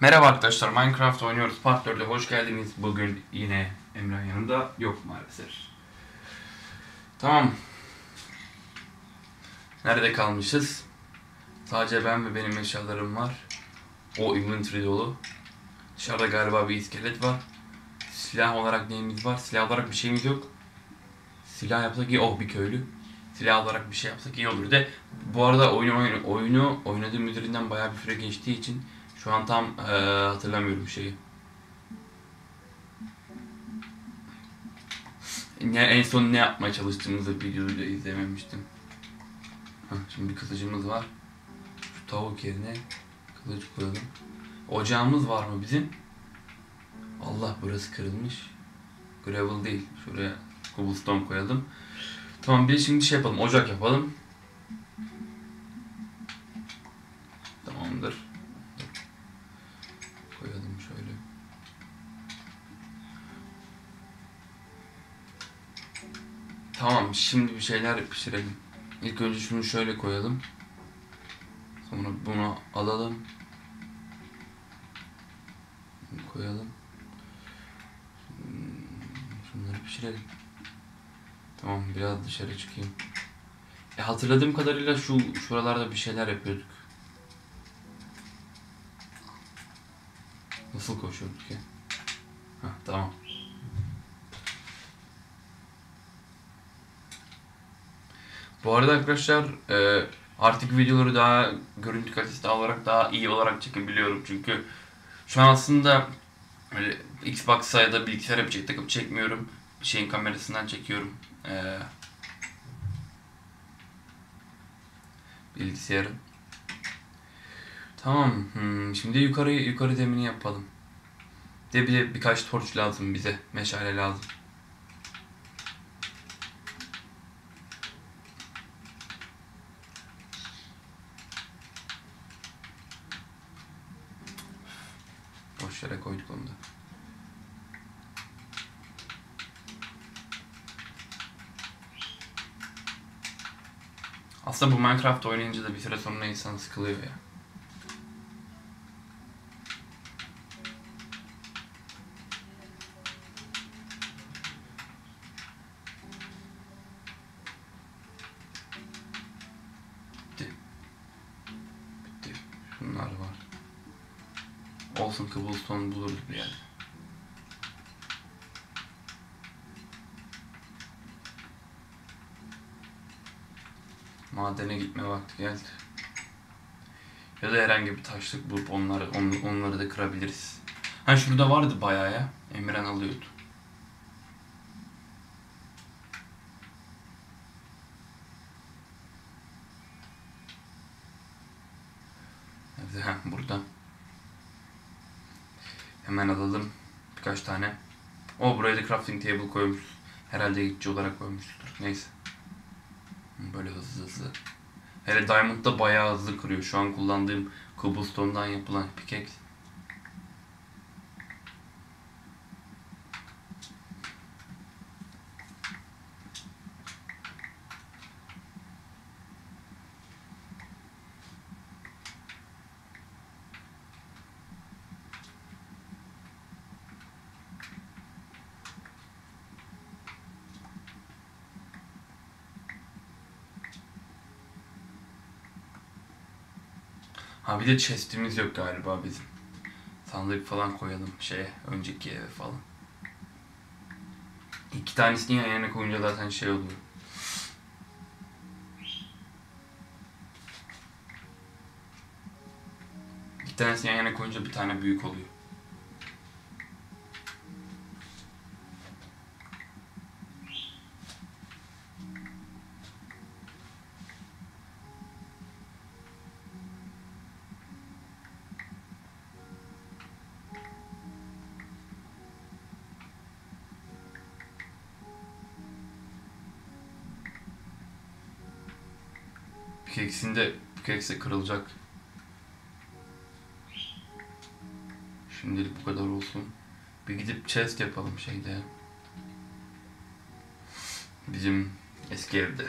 Merhaba arkadaşlar, Minecraft oynuyoruz. Part 4'e hoş geldiniz. Bugün yine Emrah yanında yok maalesef. Tamam. Nerede kalmışız? Sadece ben ve benim eşyalarım var. O inventory dolu. Dışarıda galiba bir iskelet var. Silah olarak neyimiz var? Silah olarak bir şeyimiz yok. Silah yapsak iyi. Oh bir köylü. Silah olarak bir şey yapsak iyi olur. De bu arada oyunu oyunu, oyunu oynadığım üzerinden bayağı bir süre geçtiği için şu an tam eee, hatırlamıyorum şeyi. Ne, en son ne yapmaya çalıştığımızı videoyu da izlememiştim. Hah, şimdi bir kılıcımız var. Şu tavuk yerine kılıç koyalım. Ocağımız var mı bizim? Allah burası kırılmış. Gravel değil. Şuraya cobblestone koyalım. Tamam bir şimdi şey yapalım. Ocak yapalım. Tamamdır. Tamam şimdi bir şeyler pişirelim. İlk önce şunu şöyle koyalım. Sonra bunu alalım. Bunu koyalım. Hmm, Şunları pişirelim. Tamam biraz dışarı çıkayım. E, hatırladığım kadarıyla şu şuralarda bir şeyler yapıyorduk. Nasıl koşuyorduk ya? Hah tamam. Bu arada arkadaşlar e, artık videoları daha görüntü kalitesi olarak daha iyi olarak çekebiliyorum çünkü şu an aslında öyle Xbox'a ya da bilgisayara bir şey takıp çekmiyorum. Şeyin kamerasından çekiyorum. E, bilgisayarın. Tamam. Hmm, şimdi yukarı yukarı zemini yapalım. De bir de birkaç torç lazım bize. Meşale lazım. Boş yere koyduk onu da. Aslında bu Minecraft oynayınca da bir süre sonra insan sıkılıyor ya. Bitti. Bitti. Şunlar var. Olsun cobblestone buluruz bir yerde. Madene gitme vakti geldi. Ya da herhangi bir taşlık bulup onları on- onları da kırabiliriz. Ha şurada vardı bayağı ya. Emirhan alıyordu. Nerede? Ha burada. Hemen alalım. Birkaç tane. O buraya da crafting table koymuş. Herhalde geçici olarak koymuştur. Neyse. Böyle hızlı hızlı. Hele Diamond'da bayağı hızlı kırıyor. Şu an kullandığım cobblestone'dan yapılan pickaxe. Ha bir de chest'imiz yok galiba bizim. Sandık falan koyalım şeye, önceki eve falan. İki tanesini yan yana koyunca zaten şey oluyor. İki tanesini yan yana koyunca bir tane büyük oluyor. keksinde kekse kırılacak. Şimdilik bu kadar olsun. Bir gidip chest yapalım şeyde. Bizim eski evde.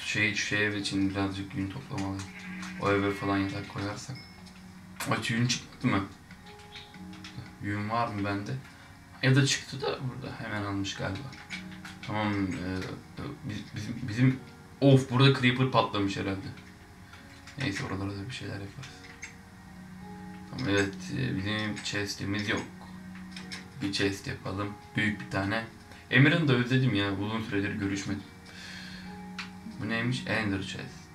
Şey, şu ev için birazcık gün toplamalıyım. O eve falan yatak koyarsak. Aç yün çıktı mı? Yün var mı bende? Ya da çıktı da burada. Hemen almış galiba. Tamam. E, e, biz- bizim, bizim... Of burada creeper patlamış herhalde. Neyse oralara da bir şeyler yaparız. Tamam evet e, bizim chest'imiz yok. Bir chest yapalım. Büyük bir tane. Emir'in de özledim ya. Uzun süredir görüşmedim. Bu neymiş? Ender chest.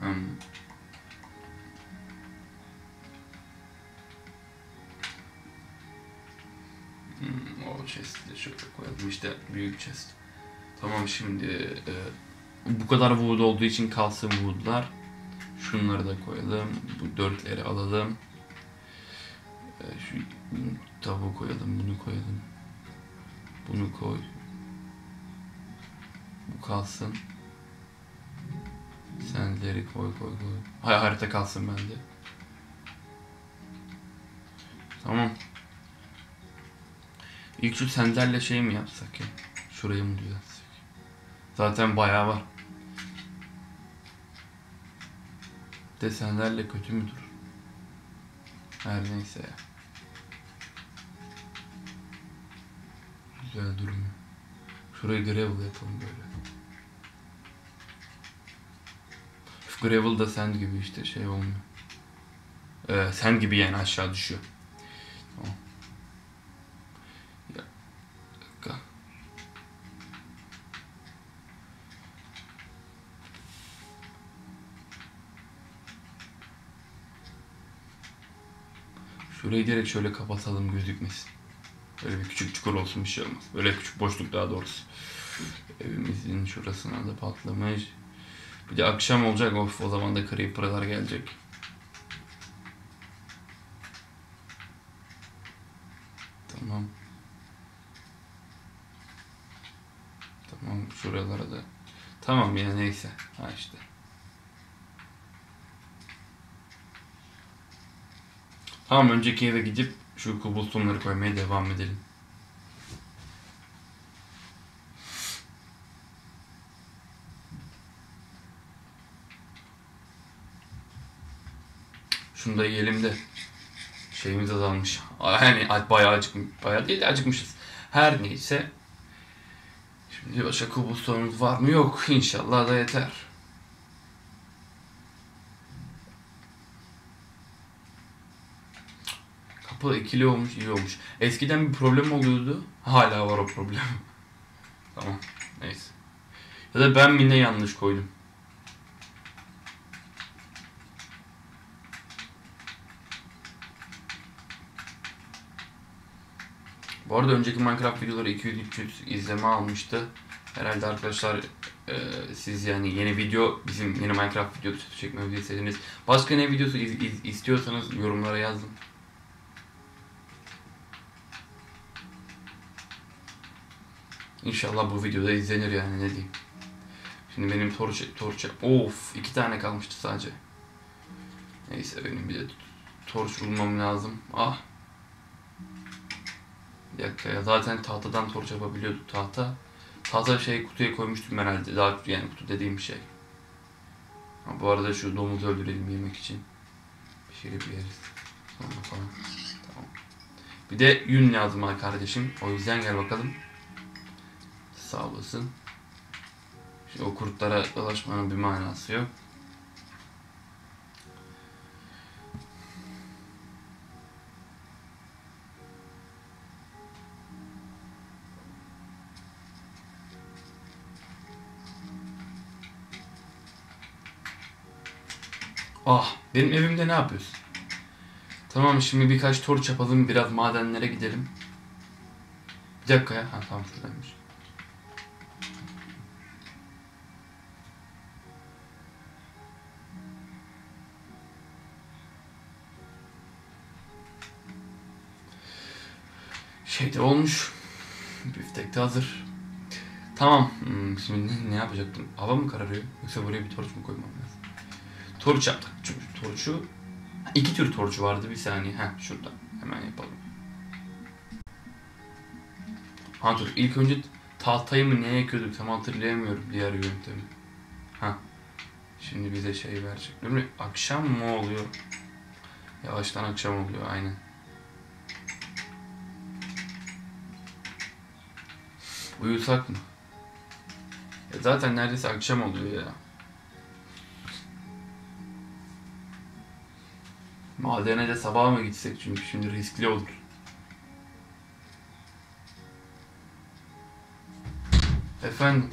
Hmm. O chest'i de şöyle koyalım işte büyük chest. Tamam şimdi e, bu kadar wood olduğu için kalsın woodlar. Şunları da koyalım. Bu dörtleri alalım. E, şu tavuğu koyalım, bunu koyalım. Bunu koy. Bu kalsın. Senleri koy koy koy. Hay harita kalsın bende. Tamam. İlk şu senderle şey mi yapsak ya? Şurayı mı düzeltsek? Zaten bayağı var. Desenlerle kötü mü durur? Her neyse ya. Güzel durmuyor. Şurayı gravel yapalım böyle. Şu gravel da sand gibi işte şey olmuyor. Ee, sand gibi yani aşağı düşüyor. Tamam. Ya, dakika. Şurayı direkt şöyle kapatalım gözükmesin. Böyle bir küçük çukur olsun bir şey olmaz. Böyle küçük boşluk daha doğrusu. Evimizin şurasına da patlamış. Bir de akşam olacak of o zaman da creeper'lar gelecek. Tamam. Tamam şuralara da. Tamam ya neyse. Ha işte. Tamam önceki eve gidip şu cobblestone'ları koymaya devam edelim. Şunu da yiyelim de şeyimiz azalmış. Yani bayağı acıkmış. Bayağı değil acıkmışız. Her neyse. Şimdi başka cobblestone'umuz var mı? Yok. İnşallah da yeter. Kapı ikili olmuş, iyi olmuş. Eskiden bir problem oluyordu. Hala var o problem. tamam. Neyse. Ya da ben mi ne yanlış koydum? Bu arada önceki Minecraft videoları 200-300 izleme almıştı. Herhalde arkadaşlar e, siz yani yeni video bizim yeni Minecraft videosu çekmemizi istediniz. Başka ne videosu iz- iz- istiyorsanız yorumlara yazın. İnşallah bu videoda izlenir yani ne diyeyim. Şimdi benim torç torç of iki tane kalmıştı sadece. Neyse benim bir de torç bulmam lazım. Ah. Bir dakika ya zaten tahtadan torç yapabiliyorduk tahta. Tahta şey kutuya koymuştum herhalde. Daha yani kutu dediğim şey. Ha, bu arada şu domuzu öldürelim yemek için. Pişirip yeriz. Sonra falan. Tamam. Bir de yün lazım ha kardeşim. O yüzden gel bakalım. Sağ olasın. Şimdi o kurtlara dolaşmanın bir manası yok. Ah, benim evimde ne yapıyorsun? Tamam şimdi birkaç torç yapalım, biraz madenlere gidelim. Bir dakika ya, ha tamam şuradaymış. Şey de olmuş. Büftek de hazır. Tamam. Hmm, şimdi ne yapacaktım? Hava mı kararıyor? Yoksa buraya bir torç mu koymam lazım? Torç yaptık. Çünkü torçu... iki tür torçu vardı bir saniye. Heh şurada. Hemen yapalım. Ha dur ilk önce tahtayı mı neye ekiyorduk tam hatırlayamıyorum diğer yöntemi. Şimdi bize şey verecek. Değil mi? Akşam mı oluyor? Yavaştan akşam oluyor aynen. Uyusak mı? Ya zaten neredeyse akşam oluyor ya. Madene de sabah mı gitsek çünkü şimdi riskli olur. Efendim.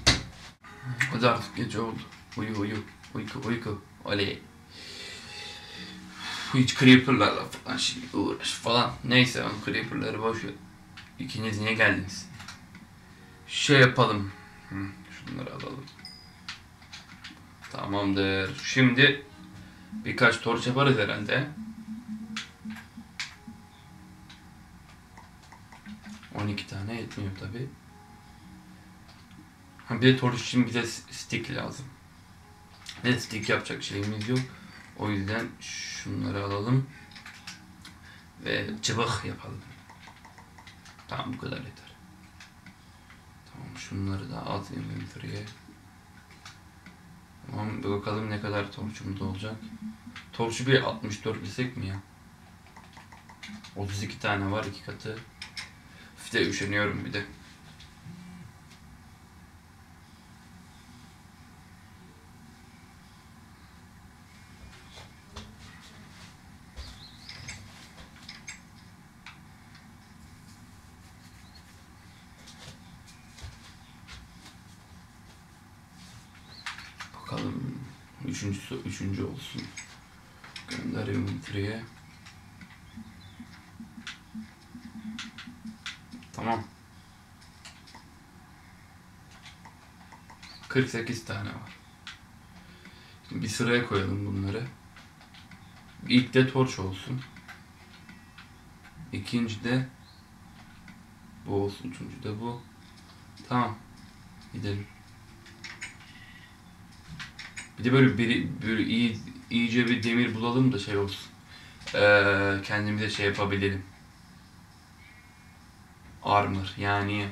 Hadi artık gece oldu. Uyu uyu. Uyku uyku. Oley. Hiç creeperlarla falan şimdi uğraş falan. Neyse o creeperları boş ver. İkiniz niye geldiniz? Şey yapalım. Şunları alalım. Tamamdır. Şimdi birkaç torç yaparız herhalde. 12 tane yetmiyor tabi. Bir de torç için bize stick lazım. Ne stick yapacak şeyimiz yok. O yüzden şunları alalım. Ve çıbık yapalım. Tamam bu kadar yeter. Tamam şunları da at inventory'e. Tamam bakalım ne kadar torçumuz olacak. Torçu bir 64 bilsek mi ya? 32 tane var iki katı. Bir üşeniyorum bir de. Bakalım üçüncüsü üçüncü olsun. Gönder inventory'e. Tamam. 48 tane var. Şimdi bir sıraya koyalım bunları. İlk de torç olsun. İkinci de bu olsun. Üçüncü de bu. Tamam. Gidelim. Bir de böyle bir böyle iyi iyice bir demir bulalım da şey olsun. Ee, kendimize şey yapabilelim. Armor yani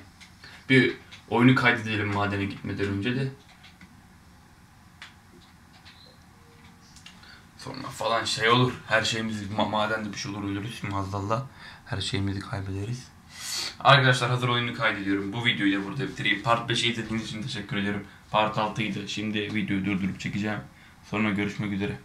bir oyunu kaydedelim madene gitmeden önce de. Sonra falan şey olur. Her şeyimiz ma- madende bir şey olur ölürüz mazdallah. Her şeyimizi kaybederiz. Arkadaşlar hazır oyunu kaydediyorum. Bu videoyu da burada bitireyim. Part 5'i izlediğiniz için teşekkür ederim. Part 6'ydı. Şimdi videoyu durdurup çekeceğim. Sonra görüşmek üzere.